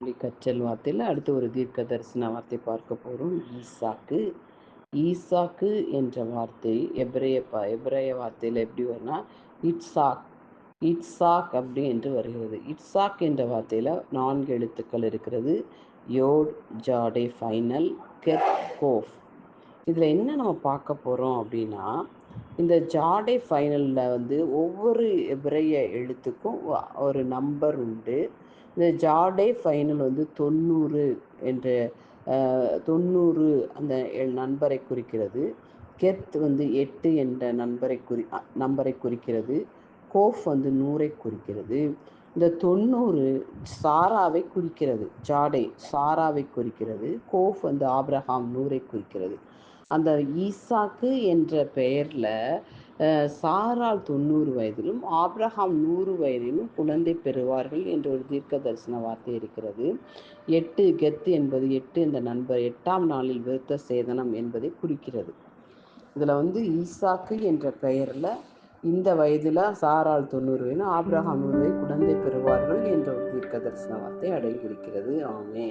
கச்சல் கற்றல் வார்த்தையில் அடுத்து ஒரு தீர்க்க தரிசன வார்த்தை பார்க்க போகிறோம் ஈசாக்கு. ஈசாக்கு என்ற வார்த்தை எப்ரேய ப எப்ரேய வார்த்தையில் எப்படி வரும்னா இட்சாக் இட்சாக் அப்படி என்று வருகிறது. இட்சாக் என்ற வார்த்தையில் நான்கு எழுத்துக்கள் இருக்கிறது. Yod tsade final het qof இதில் என்ன நம்ம பார்க்க போகிறோம் அப்படின்னா இந்த ஜாடே ஃபைனலில் வந்து ஒவ்வொரு விரைய எழுத்துக்கும் ஒரு நம்பர் உண்டு. இந்த ஜாடே ஃபைனல் வந்து தொண்ணூறு என்ற தொண்ணூறு அந்த எ- நண்பரை குறிக்கிறது. கெத் வந்து எட்டு என்ற நண்பரை குறி நம்பரை குறிக்கிறது. கோஃப் வந்து நூறை குறிக்கிறது. இந்த தொண்ணூறு சாராவை குறிக்கிறது. ஜாடே சாராவை குறிக்கிறது. கோஃப் வந்து ஆப்ரஹாம் நூரை குறிக்கிறது. அந்த ஈசாக்கு என்ற பெயரில் சாரால் தொண்ணூறு வயதிலும் ஆப்ரஹாம் நூறு வயதிலும் குழந்தை பெறுவார்கள் என்ற ஒரு தீர்க்க தரிசன வார்த்தை இருக்கிறது. எட்டு கெத்து என்பது எட்டு என்ற நண்பர் எட்டாம் நாளில் விருத்த சேதனம் என்பதை குறிக்கிறது. இதில் வந்து ஈசாக்கு என்ற பெயரில் இந்த வயதில் சாரால் தொண்ணூறு வயது ஆப்ரஹாம் நூறு குழந்தை பெறுவார்கள் என்ற ஒரு தீர்க்க தரிசன வார்த்தை அடங்கியிருக்கிறது. ஆமே